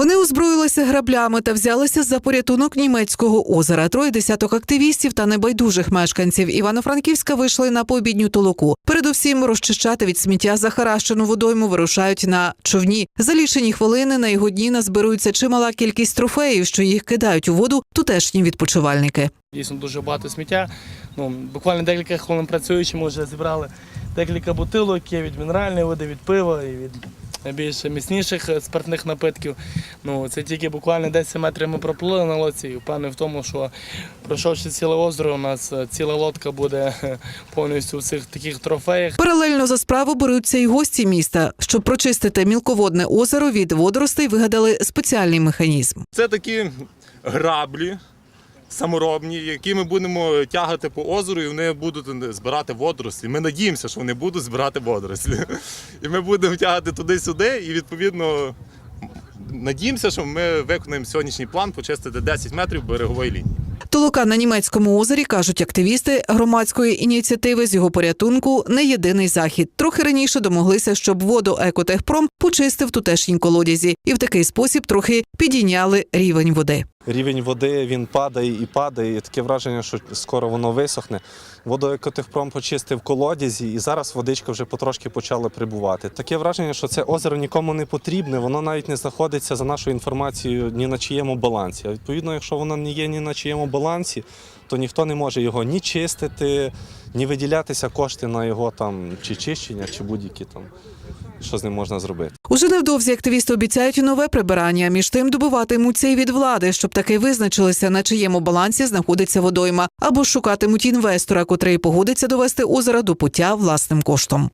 Вони озброїлися граблями та взялися за порятунок німецького озера. Троє десяток активістів та небайдужих мешканців Івано-Франківська вийшли на пообідню толоку. Передусім розчищати від сміття захаращену водойму вирушають на човні. За лічені хвилини на його дні назбирується чимала кількість трофеїв, що їх кидають у воду тутешні відпочивальники. Дійсно дуже багато сміття. Ну, буквально декілька хвилин працюючи, ми вже зібрали декілька бутилок від мінеральної води, від пива і від більш міцніших е, спиртних напитків. Ну, це тільки буквально 10 метрів ми проплили на лодці і впевнений в тому, що пройшовши ціле озеро, у нас е, ціла лодка буде е, повністю в цих таких трофеях. Паралельно за справу беруться й гості міста. Щоб прочистити мілководне озеро від водоростей, вигадали спеціальний механізм. Це такі граблі саморобні, які ми будемо тягати по озеру, і вони будуть збирати водорослі. Ми надіємося, що вони будуть збирати водорослі. І ми будемо тягати туди-сюди, і відповідно надіємося, що ми виконаємо сьогоднішній план почистити 10 метрів берегової лінії. Толока на німецькому озері кажуть активісти громадської ініціативи з його порятунку не єдиний захід. Трохи раніше домоглися, щоб воду екотехпром почистив тутешній колодязі, і в такий спосіб трохи підійняли рівень води. Рівень води він падає і падає, і таке враження, що скоро воно висохне. Водоекотехпром почистив колодязі, і зараз водичка вже потрошки почала прибувати. Таке враження, що це озеро нікому не потрібне, воно навіть не знаходиться за нашою інформацією ні на чиєму балансі. А відповідно, якщо воно не є ні на чиєму балансі, то ніхто не може його ні чистити, ні виділятися кошти на його там чи чищення, чи будь-які там, що з ним можна зробити. Уже невдовзі активісти обіцяють нове прибирання. Між тим добиватимуться й від влади, щоб таки визначилися, на чиєму балансі знаходиться водойма, або шукатимуть інвестора, котрий погодиться довести озеро до пуття власним коштом.